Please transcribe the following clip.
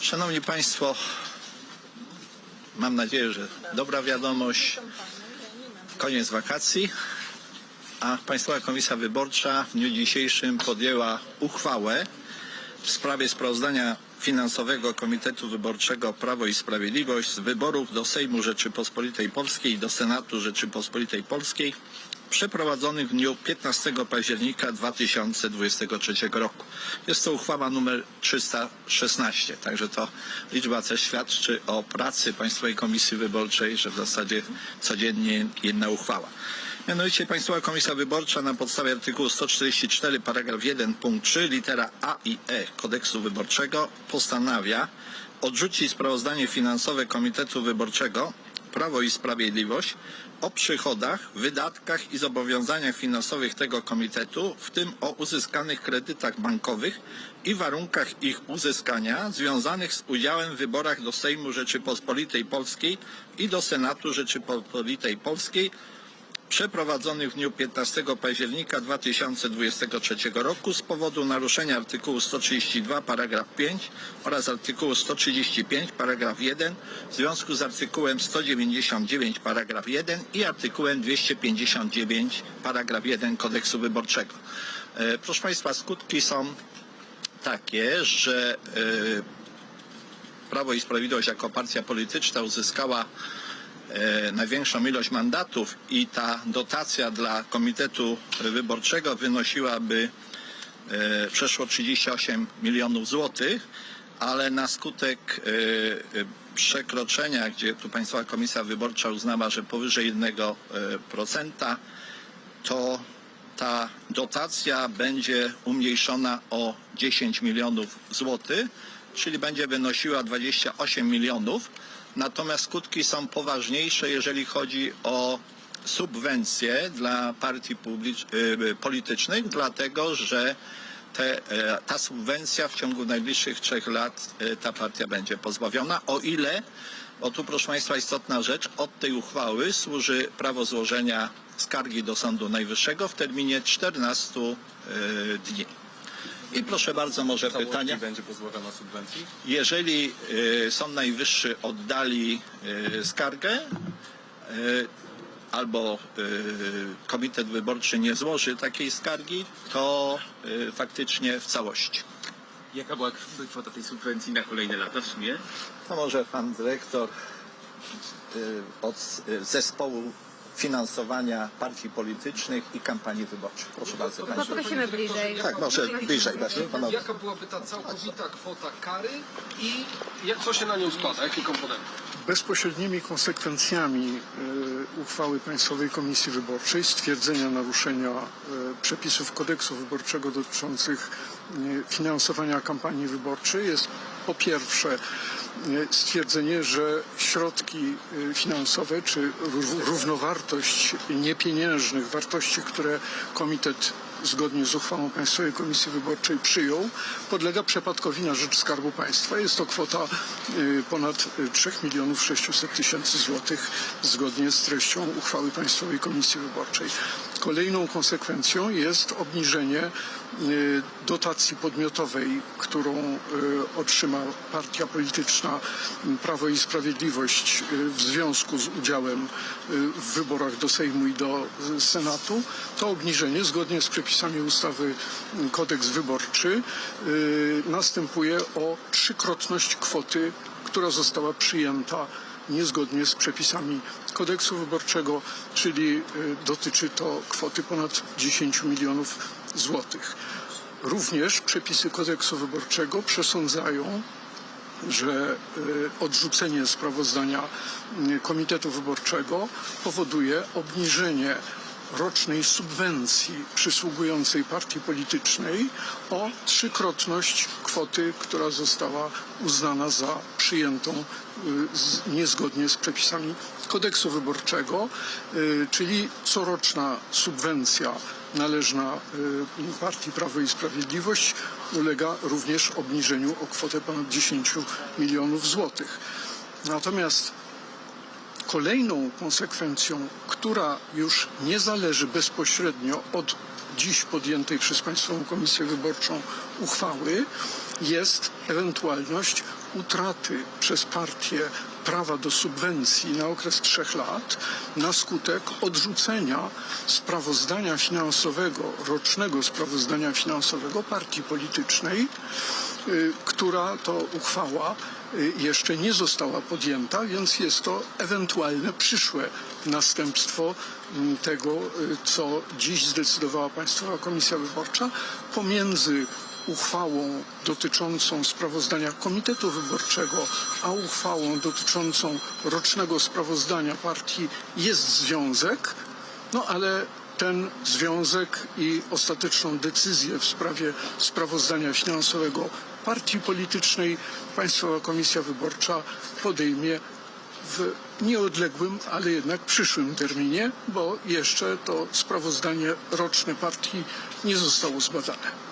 Szanowni Państwo, mam nadzieję, że dobra wiadomość. Koniec wakacji, a Państwowa Komisja Wyborcza w dniu dzisiejszym podjęła uchwałę w sprawie sprawozdania finansowego Komitetu Wyborczego Prawo i Sprawiedliwość z wyborów do Sejmu Rzeczypospolitej Polskiej i do Senatu Rzeczypospolitej Polskiej przeprowadzonych w dniu 15 października 2023 roku. Jest to uchwała numer 316, także to liczba też świadczy o pracy Państwowej Komisji Wyborczej, że w zasadzie codziennie jedna uchwała. Mianowicie Państwowa Komisja Wyborcza na podstawie artykułu 144 paragraf 1 punkt 3 litera A i E kodeksu wyborczego postanawia odrzucić sprawozdanie finansowe Komitetu Wyborczego Prawo i Sprawiedliwość o przychodach, wydatkach i zobowiązaniach finansowych tego komitetu, w tym o uzyskanych kredytach bankowych i warunkach ich uzyskania związanych z udziałem w wyborach do Sejmu Rzeczypospolitej Polskiej i do Senatu Rzeczypospolitej Polskiej przeprowadzonych w dniu 15 października 2023 roku z powodu naruszenia artykułu 132 paragraf 5 oraz artykułu 135 paragraf 1 w związku z artykułem 199 paragraf 1 i artykułem 259 paragraf 1 kodeksu wyborczego. E, Proszę Państwa, skutki są takie, że e, Prawo i Sprawiedliwość jako partia polityczna uzyskała największą ilość mandatów i ta dotacja dla Komitetu Wyborczego wynosiłaby e, przeszło 38 milionów złotych, ale na skutek e, e, przekroczenia, gdzie tu Państwowa Komisja Wyborcza uznała, że powyżej 1%, to ta dotacja będzie umniejszona o 10 milionów złotych, czyli będzie wynosiła 28 milionów. Natomiast skutki są poważniejsze, jeżeli chodzi o subwencje dla partii publicz- y, politycznych, dlatego że te, e, ta subwencja w ciągu najbliższych trzech lat e, ta partia będzie pozbawiona, o ile, bo tu proszę Państwa istotna rzecz, od tej uchwały służy prawo złożenia skargi do Sądu Najwyższego w terminie 14 e, dni. I proszę bardzo, może Całości pytania. będzie pozbawiona subwencji? Jeżeli y, Sąd Najwyższy oddali y, skargę y, albo y, Komitet Wyborczy nie złoży takiej skargi, to y, faktycznie w całości. Jaka była kwota tej subwencji na kolejne lata w sumie? To może pan dyrektor y, od y, zespołu finansowania partii politycznych i kampanii wyborczych. Proszę bardzo Państwa. Poprosimy bliżej. Tak, może bliżej właśnie panowie. Jaka byłaby ta całkowita kwota kary i jak, co się na nią składa? Jakie komponenty? Bezpośrednimi konsekwencjami e, uchwały Państwowej Komisji Wyborczej stwierdzenia naruszenia e, przepisów kodeksu wyborczego dotyczących e, finansowania kampanii wyborczej jest po pierwsze e, stwierdzenie, że środki e, finansowe czy rów- równowartość niepieniężnych wartości, które komitet zgodnie z uchwałą Państwowej Komisji Wyborczej przyjął, podlega przepadkowi na rzecz Skarbu Państwa. Jest to kwota y, ponad y, 3 milionów 600 tysięcy złotych zgodnie z treścią uchwały Państwowej Komisji Wyborczej. Kolejną konsekwencją jest obniżenie y, dotacji podmiotowej, którą y, otrzyma partia polityczna y, Prawo i Sprawiedliwość w związku z udziałem w wyborach do Sejmu i do Senatu. To obniżenie zgodnie z przepisami ustawy Kodeks Wyborczy następuje o trzykrotność kwoty, która została przyjęta niezgodnie z przepisami kodeksu wyborczego, czyli y, dotyczy to kwoty ponad 10 milionów złotych. Również przepisy kodeksu wyborczego przesądzają, że y, odrzucenie sprawozdania y, Komitetu Wyborczego powoduje obniżenie rocznej subwencji przysługującej partii politycznej o trzykrotność kwoty, która została uznana za przyjętą y, niezgodnie z przepisami kodeksu wyborczego, y, czyli coroczna subwencja należna y, partii Prawo i Sprawiedliwość ulega również obniżeniu o kwotę ponad 10 milionów złotych. Natomiast kolejną konsekwencją, która już nie zależy bezpośrednio od dziś podjętej przez Państwową Komisję Wyborczą uchwały jest ewentualność utraty przez partię prawa do subwencji na okres trzech lat na skutek odrzucenia sprawozdania finansowego, rocznego sprawozdania finansowego partii politycznej, y, która to uchwała y, jeszcze nie została podjęta, więc jest to ewentualne przyszłe następstwo tego, y, co dziś zdecydowała Państwowa Komisja Wyborcza pomiędzy uchwałą dotyczącą sprawozdania Komitetu Wyborczego, a uchwałą dotyczącą rocznego sprawozdania partii jest związek, no ale ten związek i ostateczną decyzję w sprawie sprawozdania finansowego partii politycznej Państwowa Komisja Wyborcza podejmie w nieodległym, ale jednak przyszłym terminie, bo jeszcze to sprawozdanie roczne partii nie zostało zbadane.